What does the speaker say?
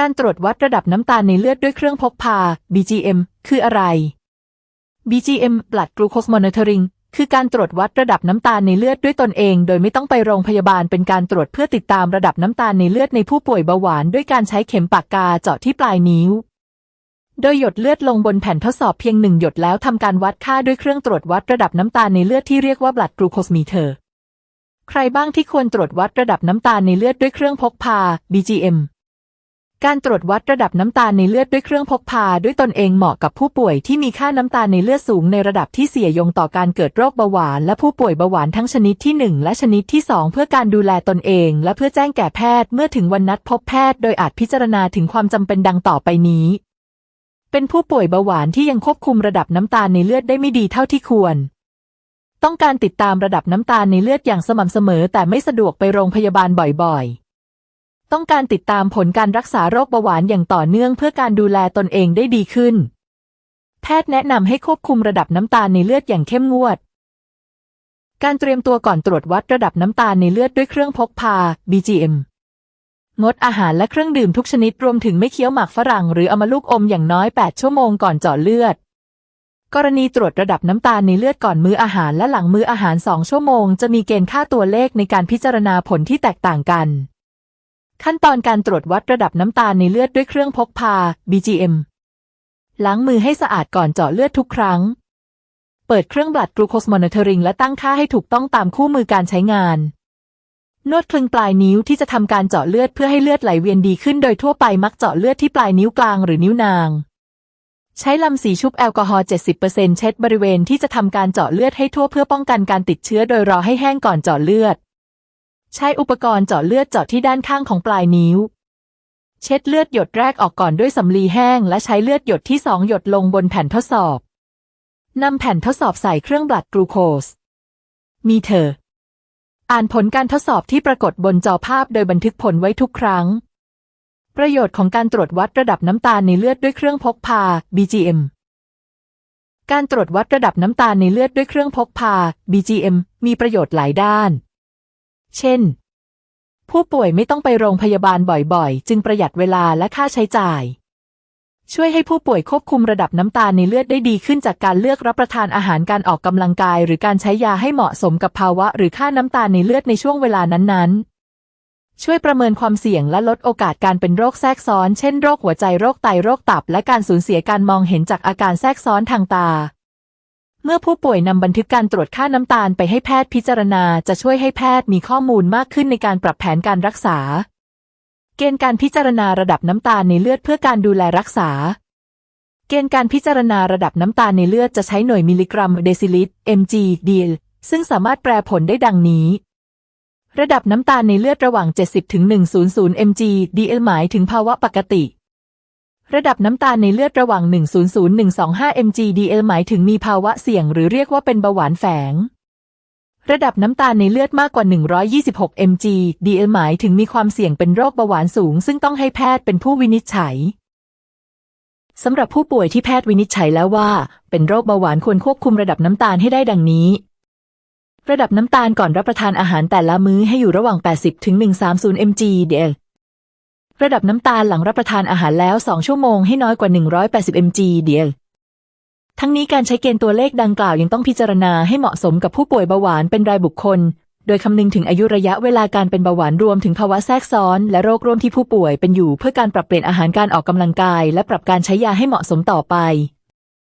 การตรวจวัดระดับน้ำตาลในเลือดด้วยเครื่องพกพา BGM คืออะไร BGM Blood Glucose Monitoring คือการตรวจวัดระดับน้ำตาลในเลือดด้วยตนเอง โดยไม่ต้องไปโรงพยาบาลเป็นการตรวจเพื่อติดตามระดับน้ำตาลในเลือดในผู้ป่วยเบาหวาน ด้วยการใช้เข็มปากกาเจาะที่ปลายนิ้ว โดยหยดเลือดลงบนแผ่นทดสอบเพียงหนึ่งหยดแล้วทำการวัดค่าด้วยเครื่องตรวจวัดระดับน้ำตาลในเลือดที่เรียกว่า blood glucose meter ใครบ้างที่ควรตรวจวัดระดับน้ำตาลในเลือดด้วยเครื่องพกพา BGM การตรวจวัดระดับน้ำตาลในเลือดด้วยเครื่องพกพาด้วยตนเองเหมาะกับผู้ป่วยที่มีค่าน้ำตาลในเลือดสูงในระดับที่เสี่ยงต่อการเกิดโรคเบาหวาน และผู้ป่วยเบาหวานทั้งชนิดที่ 1 และชนิดที่ 2 เพื่อการดูแลตนเอง และเพื่อแจ้งแก่แพทย์เมื่อถึงวันนัดพบแพทย์โดยอาจพิจารณาถึงความจำเป็นดังต่อไปนี้ เป็นผู้ป่วยเบาหวานที่ยังควบคุมระดับน้ำตาลในเลือดได้ไม่ดีเท่าที่ควรต้องการติดตามระดับน้ำตาลในเลือดอย่างสม่ำเสมอ แต่ไม่สะดวกไปโรงพยาบาลบ่อยๆ ต้องการติดตามผลการรักษาโรคเบาหวานอย่างต่อเนื่องเพื่อการดูแลตนเองได้ดีขึ้น แพทย์แนะนำให้ควบคุมระดับน้ำตาลในเลือดอย่างเข้มงวด การเตรียมตัวก่อนตรวจวัดระดับน้ำตาลในเลือดด้วยเครื่องพกพา BGM งดอาหารและเครื่องดื่มทุกชนิดรวมถึงไม่เคี้ยวหมากฝรั่งหรือเอามาลูกอมอย่างน้อย 8 ชั่วโมงก่อนเจาะเลือด กรณีตรวจระดับน้ำตาลในเลือดก่อนมื้ออาหารและหลังมื้ออาหาร 2 ชั่วโมง จะมีเกณฑ์ค่าตัวเลขในการพิจารณาผลที่แตกต่างกัน ขั้นตอนการตรวจวัดระดับน้ำตาลในเลือดด้วยเครื่องพกพา BGM ล้างมือให้สะอาดก่อนเจาะเลือดทุกครั้ง เปิดเครื่อง Blood Glucose Monitoring และตั้งค่าให้ถูกต้องตามคู่มือการใช้งาน นวดคลึงปลายนิ้วที่จะทำการเจาะเลือดเพื่อให้เลือดไหลเวียนดีขึ้นโดยทั่วไปมักเจาะเลือดที่ปลายนิ้วกลางหรือนิ้วนาง ใช้ลำสีชุบแอลกอฮอล์ 70%เช็ดบริเวณที่จะทำการเจาะเลือดให้ทั่วเพื่อป้องกันการติดเชื้อโดยรอให้แห้งก่อนเจาะเลือด ใช้อุปกรณ์เจาะเลือดเจาะที่ด้านข้างของปลายนิ้ว เช็ดเลือดหยดแรกออกก่อนด้วยสำลีแห้ง และใช้เลือดหยดที่สองหยดลงบนแผ่นทดสอบนำแผ่นทดสอบใส่เครื่องบลัดกลูโคส มีเธอ อ่านผลการทดสอบที่ปรากฏบนจอภาพโดยบันทึกผลไว้ทุกครั้ง ประโยชน์ของการตรวจวัดระดับน้ำตาลในเลือดด้วยเครื่องพกพา BGM การตรวจวัดระดับน้ำตาลในเลือดด้วยเครื่องพกพา BGM มีประโยชน์หลายด้าน เช่น ผู้ป่วยไม่ต้องไปโรงพยาบาลบ่อยๆ จึงประหยัดเวลาและค่าใช้จ่าย ช่วยให้ผู้ป่วยควบคุมระดับน้ำตาลในเลือดได้ดีขึ้นจากการเลือกรับประทานอาหารการออกกำลังกาย หรือการใช้ยาให้เหมาะสมกับภาวะ หรือค่าน้ำตาลในเลือดในช่วงเวลานั้นๆช่วยประเมินความเสี่ยงและลดโอกาสการเป็นโรคแทรกซ้อน เช่นโรคหัวใจ โรคไต โรคตับ และการสูญเสียการมองเห็นจากอาการแทรกซ้อนทางตา เมื่อผู้ป่วยนำบันทึกการตรวจค่าน้ำตาลไปให้แพทย์พิจารณาจะช่วยให้แพทย์มีข้อมูลมากขึ้นในการปรับแผนการรักษา เกณฑ์การพิจารณาระดับน้ำตาลในเลือดเพื่อการดูแลรักษา เกณฑ์การพิจารณาระดับน้ำตาลในเลือดจะใช้หน่วยมิลลิกรัมเดซิลิตร mg dl ซึ่งสามารถแปลผลได้ดังนี้ ระดับน้ำตาลในเลือดระหว่าง 70ถึง100 mg dl หมายถึงภาวะปกติ ระดับน้ำตาลในเลือดระหว่าง 100-125 mg dl หมายถึงมีภาวะเสี่ยงหรือเรียกว่าเป็นเบาหวานแฝง ระดับน้ำตาลในเลือดมากกว่า 126 mg dl หมายถึงมีความเสี่ยงเป็นโรคเบาหวานสูง ซึ่งต้องให้แพทย์เป็นผู้วินิจฉัยสำหรับผู้ป่วยที่แพทย์วินิจฉัยแล้วว่า เป็นโรคเบาหวานควรควบคุมระดับน้ำตาลให้ได้ดังนี้ ระดับน้ำตาลก่อนรับประทานอาหารแต่ละมื้อให้อยู่ระหว่าง 80ถึง130 mg dl ระดับน้ำตาลหลังรับประทานอาหารแล้ว 2 ชั่วโมงให้น้อยกว่า 180 mg dl ทั้งนี้การใช้เกณฑ์ตัวเลขดังกล่าวยังต้องพิจารณาให้เหมาะสมกับผู้ป่วยเบาหวานเป็นรายบุคคล โดยคำนึงถึงอายุระยะเวลาการเป็นเบาหวานรวมถึงภาวะแทรกซ้อน และโรคร่วมที่ผู้ป่วยเป็นอยู่ เพื่อการปรับเปลี่ยนอาหารการออกกำลังกาย และปรับการใช้ยาให้เหมาะสมต่อไป